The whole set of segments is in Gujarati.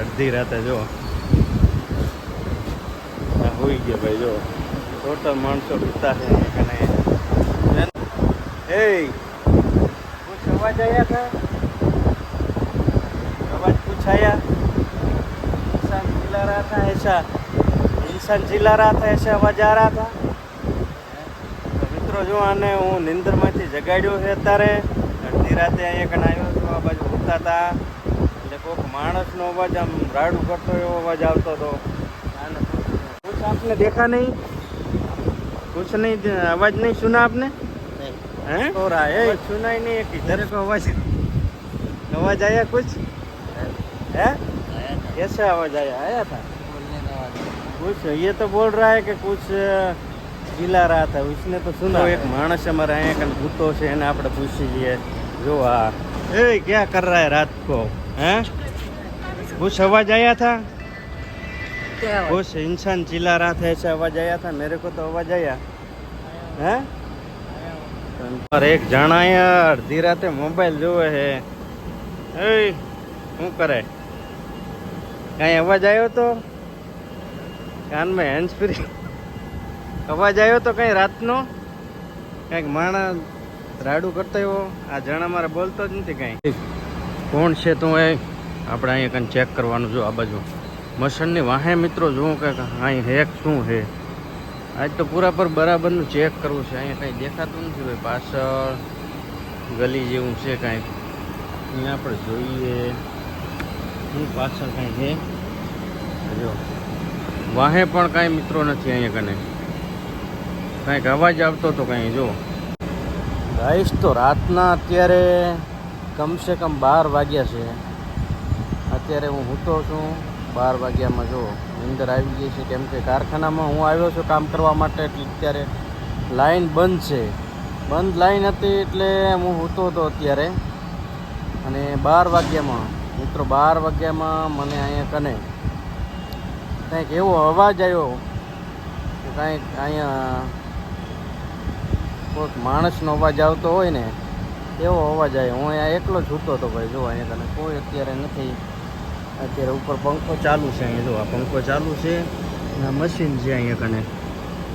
અડધી રાતે જો આ હોઈ ગયા ભાઈ જો ટોટલ માણસો પીતા છે અહીંયા કને એ कुछ अवाज आया था आवाज कुछ आया इंसान चिल्ला रहा था ऐसा इंसान चिल्ला रहा था ऐसे अवाज आ रहा था તો મિત્રો જો આને હું નિંદરમાંથી જગાડ્યો છે અત્યારે અડધી રાતે અહીંયા કને આવ્યો હતો આ બાજુ ઉઠતા હતા એટલે કોઈક માણસનો અવાજ આમ રાડું કરતો એવો અવાજ આવતો હતો આને कुछ आपने देखा नहीं कुछ नहीं आवाज नहीं सुना आपने हैं हो रहा है सुनाई नहीं है किधर को आवाज आवाज आया कुछ है कैसे आवाज आया आया था कुछ ये तो बोल रहा है कि कुछ चिल्ला रहा था उसने तो सुना एक मानस हमारे અહીંયા કન ભૂતો છે એને આપણે પૂછી લઈએ જો આ એ क्या कर रहा है रात को હે? હું સવાજ આયા થા. બસ ઇન્સાન ચીલા રાત ऐसे અવાજ આયા થા. મેરે કો તો અવાજ આયા. હે? પર એક જણા યાર અડધી રાતે મોબાઈલ જોવે હે. એ શું કરે? કાંઈ અવાજ આયો તો? કાનમાં હેન્ડ ફ્રી અવાજ આવ્યો તો કઈ રાતનો? કંઈક માણસ રાડું કરતો એવો આ જણા મારે બોલતો જ નથી કાંઈ. કોણ છે તું એ? આપણે અહીંયા કંઈ ચેક કરવાનું જો આ બાજુ. મશનની વાહે મિત્રો જોવું કે અહીં હેક શું છે. આજ તો પૂરા પર બરાબરનું ચેક કરવું છે. અહીંયા કંઈ દેખાતું નથી ભાઈ. પાછળ ગલી જેવું છે કાંઈક અહીંયા આપણે જોઈએ. શું પાછળ કાંઈ છે. જો. વાહે પણ કાંઈ મિત્રો નથી અહીંયા કને. કાંઈક અવાજ આવતો હતો કાંઈ, જો. ગાઈશ તો રાતના અત્યારે કમસે કમ બાર વાગ્યા છે. અત્યારે હું હૂતો છું. બાર વાગ્યામાં જો નીંદર આવી ગઈ છે કેમ કે કારખાનામાં હું આવ્યો છું કામ કરવા માટે એટલે અત્યારે લાઈન બંધ છે. બંધ લાઈન હતી એટલે હું હૂતો હતો અત્યારે. અને બાર વાગ્યામાં, મિત્રો બાર વાગ્યામાં મને અહીંયા કને કંઈક એવો અવાજ આવ્યો કાંઈક અહીંયા કોઈક માણસનો અવાજ આવતો હોય ને એવો અવાજ આવ્યો હું અહીંયા એકલો જ સૂતો હતો ભાઈ, જો અહીંયા તને કોઈ અત્યારે નથી. અત્યારે ઉપર પંખો ચાલુ છે અહીંયા જો આ પંખો ચાલુ છે. આ મશીન છે અહીંયા કને.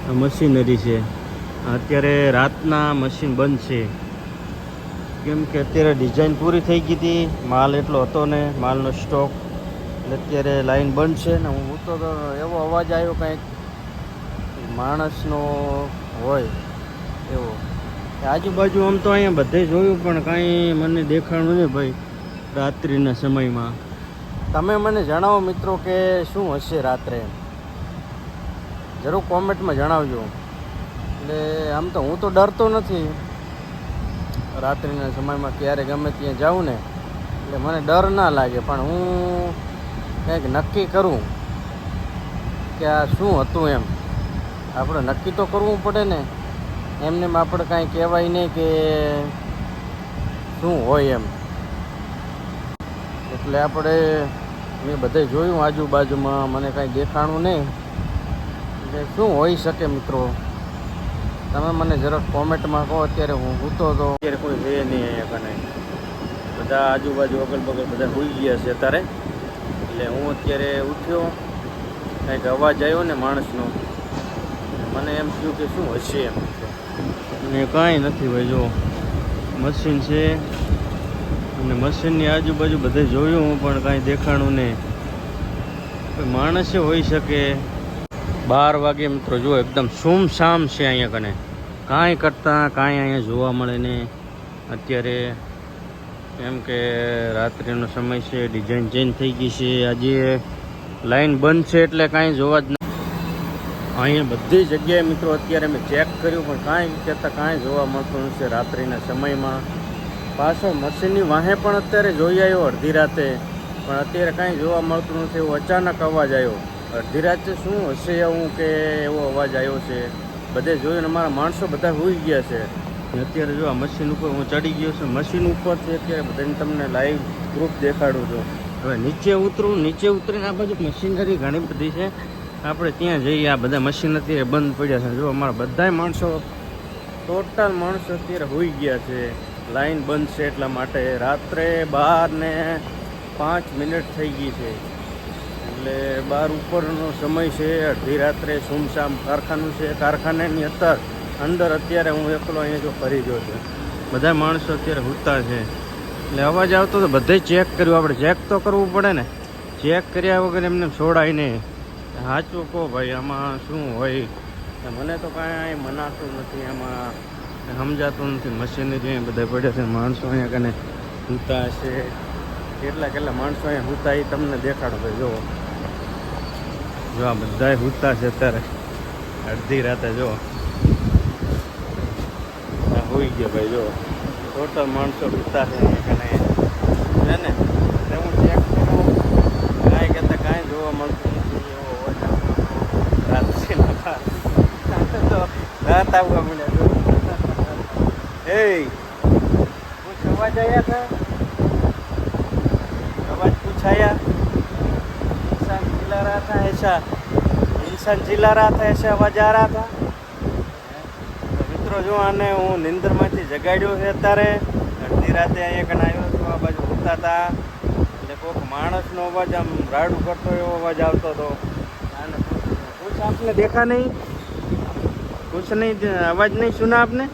આ મશીનરી છે. અત્યારે રાતના મશીન બંધ છે. કેમ કે અત્યારે ડિઝાઇન પૂરી થઈ ગઈ હતી. માલ એટલો હતો ને, માલનો સ્ટોક એટલે અત્યારે લાઈન બંધ છે ને, હું તો એવો અવાજ આવ્યો કંઈક. માણસનો હોય. આજુબાજુ આમ તો અહીંયા બધે જોયું, પણ કાંઈ મને દેખાણું નહીં ભાઈ રાત્રિના સમયમાં. તમે મને જણાવો મિત્રો કે શું હશે રાત્રે? જરૂર કોમેન્ટમાં જણાવજો. એટલે આમ તો હું તો ડરતો નથી. રાત્રિના સમયમાં ક્યારે ગમે ત્યાં જાઉં ને, એટલે મને ડર ના લાગે, પણ હું કંઈક નક્કી કરું કે આ શું હતું એમ. આપણે નક્કી તો કરવું પડે ને. એમને આપણે કાંઈ કહેવાય નહીં કે શું હોય એમ. એટલે આપણે મેં બધે જોયું આજુબાજુમાં, મને કાંઈ દેખાણું નહીં. એટલે શું હોઈ શકે મિત્રો? તમે મને જરાક કોમેન્ટમાં કહો, અત્યારે હું સૂતો હતો અત્યારે કોઈ છે નહીં અહીંયા કને. બધા આજુબાજુ અગલ બગલ બધા હોઈ ગયા છે અત્યારે. એટલે હું અત્યારે ઉઠ્યો, કંઈક અવાજ આવ્યો ને માણસનો. મને એમ થયું કે શું હશે એમ. અને કાંઈ નથી ભાઈ જો મશીન છે. અને મશીનની આજુબાજુ બધે જોયું હું, પણ કાંઈ દેખાણું નહીં. માણસે હોઈ શકે. બાર વાગે મિત્રો જો એકદમ સુમસામ છે અહીંયા કને. કાંઈ કરતાં કાંઈ અહીંયા જોવા મળે નહીં. અત્યારે કેમ કે રાત્રિનો સમય છે ડિઝાઇન ચેન્જ થઈ ગઈ છે. આજે લાઈન બંધ છે એટલે કાંઈ જોવા જ અહીંયા બધી જગ્યાએ મિત્રો અત્યારે મેં ચેક કર્યું, પણ કાંઈ કહેતા કાંઈ જોવા મળતું નથી રાત્રિના સમયમાં. પાછો મશીનની વાહે પણ અત્યારે જોઈ આવ્યો અડધી રાતે, પણ અત્યારે કાંઈ જોવા મળતું નથી, એવો અચાનક અવાજ આવ્યો. અડધી રાતે શું હશે એવું કે એવો અવાજ આવ્યો છે? બધે જોયું ને મારા માણસો બધા હોઈ ગયા છે. અત્યારે જો આ મશીન ઉપર હું ચડી ગયો છું, મશીન ઉપરથી અત્યારે બધાને તમને લાઈવ પ્રૂફ દેખાડું છું. હવે નીચે ઉતરું, નીચે ઉતરીને આ બાજુ મશીનરી ઘણી બધી છે. આપણે ત્યાં જઈએ, આ બધા મશીન અત્યારે બંધ પડ્યા છે. જો અમારા બધાય માણસો ટોટલ માણસો અત્યારે હોઈ ગયા છે. લાઈન બંધ છે એટલા માટે રાત્રે બાર ને પાંચ મિનિટ થઈ ગઈ છે. એટલે બાર ઉપરનો સમય છે, અડધી રાત્રે સુમસામ કારખાનું છે. કારખાનાની અંદર અંદર અત્યારે હું એકલો અહીંયા જો ફરી ગયો છું. બધા માણસો અત્યારે હુતા છે. એટલે અવાજ આવતો તો બધે ચેક કર્યું. આપણે ચેક તો કરવું પડે ને. ચેક કર્યા વગર એમને છોડાય નહીં. સાચું કહો ભાઈ, આમાં શું હોય? મને તો કાંઈ મનાતું નથી એમાં સમજાતું નથી. મશીનરી બધા પડ્યા છે, માણસો અહીંયા કને હૂતા છે કેટલા કેટલા માણસો અહીંયા હુતા એ તમને દેખાડો ભાઈ જો જો આ બધા હૂતા છે અત્યારે. અડધી રાતે જો હોઈ ગયા ભાઈ જો ટોટલ માણસો હુતા છે, અહીંયા કને. છે ને એટલે હું ચેક કરું કાંઈ કહેતા કાંઈ જોવા મળતું નથી એવો અવાજ આવતો રાત છે ને રાત તો બતાવવા મળ્યા એ હું જોવા જયા હતા અવાજ પૂછાયા. ઇન્સાન જિલ્લા રહા થા એસા ઇન્સાન જિલ્લા રહા થા એસા અવાજ આ રહા થા મિત્રો જો આને હું નિંદરમાંથી જગાડ્યો છે અત્યારે. અડધી રાતે અહીંયા કણ આવ્યો હતો આ બાજુ ઉઠતા હતા એટલે કોઈક માણસનો અવાજ આમ રાડ કરતો એવો અવાજ આવતો હતો. આને પૂછ આપને દેખા નહીં. कुछ नहीं आवाज़ नहीं सुना आपने?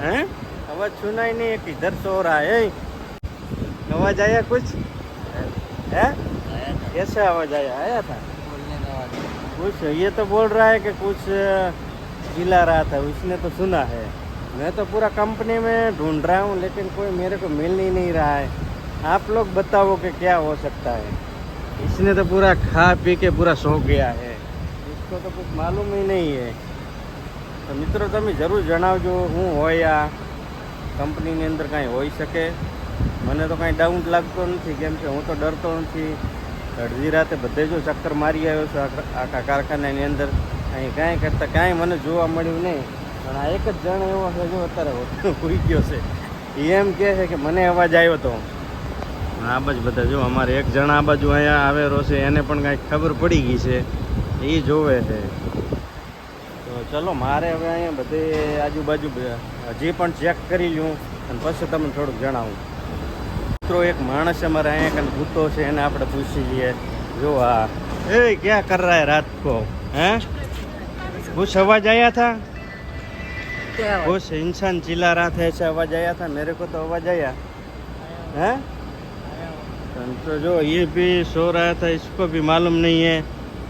हैं? आवाज़ सुना ही नहीं है किधर सो रहा है आवाज़ आया कुछ? है? कैसे आवाज़ आया? आया था? कुछ ये तो बोल रहा है कि कुछ चिल्ला रहा था उसने तो सुना है। मैं तो पूरा कंपनी में ढूंढ रहा हूँ लेकिन कोई मेरे को मिल ही नहीं रहा है। आप लोग बताओ कि क्या हो सकता है। इसने तो पूरा खा पी के पूरा सो गया है। इसको तो कुछ मालूम ही नहीं है। તો મિત્રો તમે જરૂર જણાવજો, હું હોય આ કંપનીની અંદર કાંઈ હોઈ શકે. મને તો કાંઈ ડાઉટ લાગતો નથી, કેમ કે હું તો ડરતો નથી. અડધી રાતે બધે જો ચક્કર મારી આવ્યો છું આખા કારખાનાની અંદર. અહીં કાંઈ કરતાં કાંઈ મને જોવા મળ્યું નહીં. પણ આ એક જ જણ એવો છે જો અત્યારે હોઈ ગયો છે. એ એમ કહે છે કે મને અવાજ આવ્યો હતો આ બાજુ બધા જો, અમારે એક જણ આ બાજુ અહીંયા આવેલો છે, એને પણ કાંઈક ખબર પડી ગઈ છે. એ જોવે છે. ચલો મારે હવે અહીંયા બધે આજુબાજુ બ- હજી પણ ચેક કરી લઉં અને પછી તમને થોડુંક જણાવું મિત્રો એક માણસ અમારે અહીંયા કને ભૂતો છે એને આપણે પૂછી લઈએ જો આ એ ક્યાં કર રહા હે રાત કો હે कुछ आवाज आया था कुछ इंसान चिल्ला रहा था ऐसा आवाज आया था मेरे को तो आवाज आया है तो जो ये भी सो रहा था इसको भी मालूम नहीं है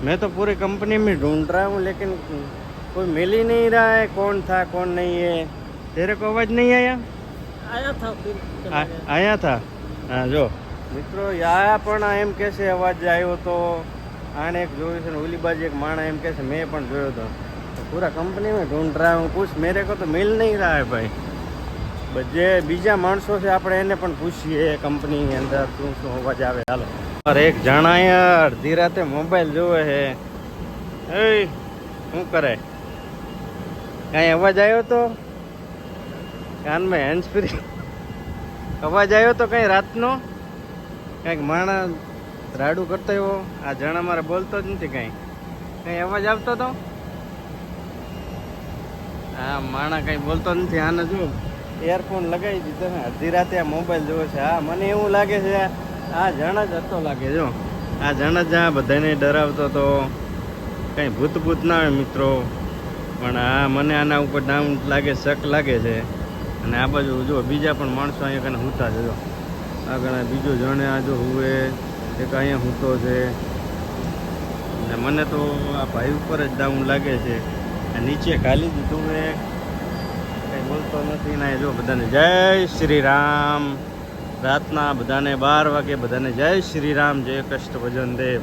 मैं तो पूरी कंपनी में ढूंढ रहा हूँ लेकिन कोई मिल ही नहीं रहा है कौन था कौन नहीं है तेरे को आवाज नहीं आया आया था फिर चला આ- गया। આયા હતા હા જો મિત્રો યા પણ એમ કે છે અવાજ આવ્યો તો આને એક જોયું છે ને ઓલી બાજુ એક માણા એમ કે છે મેં પણ જોયો તો તો પૂરા કંપની में ढूंढ रहा हूँ कुछ मेरे को तो मिल नहीं रहा है भाई બ- જે બીજા માણસો છે આપણે એને પણ પૂછીએ કંપનીની અંદર શું શું અવાજ આવે હાલો અરે એક જણાએ અડધી રાતે મોબાઈલ જોવે છે એ શું કરે કાંઈ અવાજ આવ્યો તો? કાનમાં હેન્ડ ફ્રી અવાજ આવ્યો તો કઈ રાતનો? કંઈક માણસ રાડું કરતો એવો આ જણા મારે બોલતો જ નથી કઈ. કઈ અવાજ આવતો તો? હા માણા કઈ બોલતો નથી, આને જો એરફોન લગાવી દીધો ને અડધી રાતે આ મોબાઈલ જોવો છે. હા, મને એવું લાગે છે, આ જણ જ હતો લાગે, જો. આ જણ જ આ બધાને ડરાવતો તો. કઈ ભૂત ભૂત ના હોય, મિત્રો. પણ આ મને આના ઉપર ડાઉન લાગે, શક લાગે છે. અને આ બાજુ જો બીજા પણ માણસો અહીંયા કને હુતા છે, જો. આગળ બીજો જણે આ જો હુએ એક અહીંયા હૂતો છે. અને મને તો આ ભાઈ ઉપર જ ડાઉન લાગે છે. નીચે ખાલી દીધું મેં કંઈ બોલતો નથી ને જો બધાને જય શ્રી રામ રાતના બધાને બાર વાગે બધાને જય શ્રી રામ જય કષ્ટ ભજન દેવ.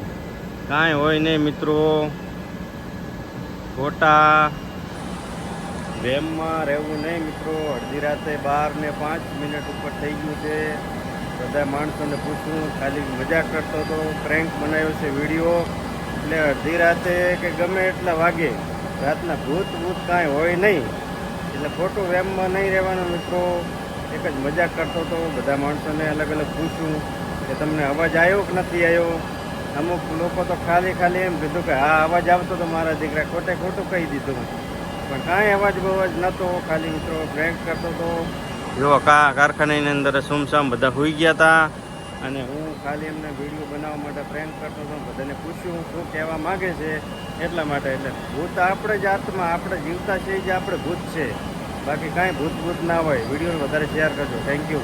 કાંઈ હોય નહીં મિત્રો. ખોટા વેમમાં રહેવું નહીં મિત્રો. અડધી રાતે બાર ને પાંચ મિનિટ ઉપર થઈ ગયું છે. બધા માણસોને પૂછવું ખાલી મજાક કરતો હતો પ્રેન્ક બનાવ્યો છે વીડિયો એટલે અડધી રાતે કે ગમે એટલા વાગે, રાતના ભૂત ભૂત કાંઈ હોય નહીં. એટલે ખોટું વેમમાં નહીં રહેવાનું મિત્રો. એક જ મજાક કરતો હતો બધા માણસોને અલગ અલગ પૂછ્યું કે તમને અવાજ આવ્યો કે નથી આવ્યો? અમુક લોકો તો ખાલી ખાલી એમ કીધું કે, હા, અવાજ આવતો તો મારા દીકરા ખોટે ખોટું કહી દીધું. પણ કાંઈ અવાજ બવાજ નહોતો. ખાલી મિત્રો બ્રેક કરતો હતો. જો કા કારખાનાની અંદર સુમસામ બધા હોઈ ગયા હતા અને હું ખાલી એમને વીડિયો બનાવવા માટે પ્રેન્ક કરતો હતો. બધાને પૂછ્યું શું કહેવા માગે છે? એટલા માટે. એટલે ભૂત આપણે જ આત્મા આપણે જીવતા છીએ જે આપણે ભૂત છે. બાકી કાંઈ ભૂત ભૂત ના હોય. વિડીયોને વધારે શેર કરજો. Thank you